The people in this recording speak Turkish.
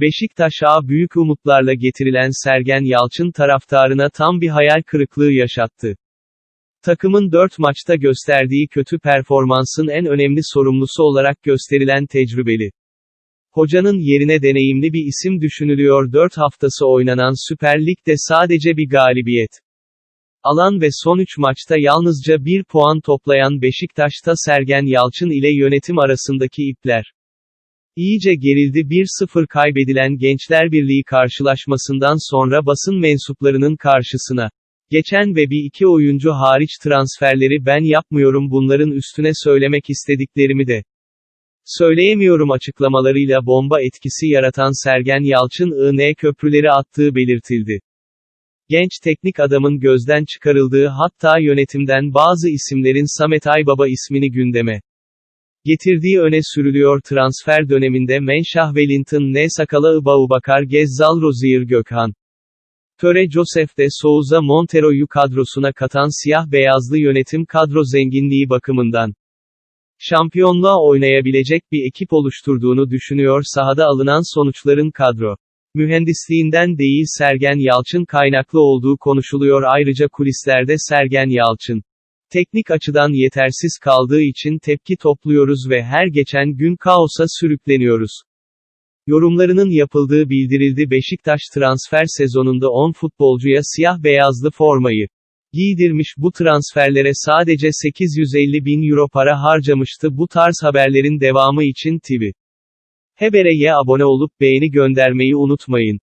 Beşiktaş'a büyük umutlarla getirilen Sergen Yalçın taraftarına tam bir hayal kırıklığı yaşattı. Takımın 4 maçta gösterdiği kötü performansın en önemli sorumlusu olarak gösterilen tecrübeli. Hocanın yerine deneyimli bir isim düşünülüyor 4 haftası oynanan Süper Lig'de sadece bir galibiyet. Alan ve son 3 maçta yalnızca 1 puan toplayan Beşiktaş'ta Sergen Yalçın ile yönetim arasındaki ipler. İyice gerildi 1-0 kaybedilen Gençler Birliği karşılaşmasından sonra basın mensuplarının karşısına. Geçen ve bir iki oyuncu hariç transferleri ben yapmıyorum bunların üstüne söylemek istediklerimi de. Söyleyemiyorum açıklamalarıyla bomba etkisi yaratan Sergen Yalçın IN köprüleri attığı belirtildi. Genç teknik adamın gözden çıkarıldığı hatta yönetimden bazı isimlerin Samet Aybaba ismini gündeme getirdiği öne sürülüyor transfer döneminde Menşah Wellington N. Sakala Ibaubakar Gezzal Rozier Gökhan. Töre Joseph de Souza Montero'yu kadrosuna katan siyah-beyazlı yönetim kadro zenginliği bakımından. Şampiyonluğa oynayabilecek bir ekip oluşturduğunu düşünüyor sahada alınan sonuçların kadro. Mühendisliğinden değil Sergen Yalçın kaynaklı olduğu konuşuluyor ayrıca kulislerde Sergen Yalçın. Teknik açıdan yetersiz kaldığı için tepki topluyoruz ve her geçen gün kaosa sürükleniyoruz. Yorumlarının yapıldığı bildirildi Beşiktaş transfer sezonunda 10 futbolcuya siyah beyazlı formayı giydirmiş bu transferlere sadece 850 bin euro para harcamıştı bu tarz haberlerin devamı için TV. Haber'e abone olup beğeni göndermeyi unutmayın.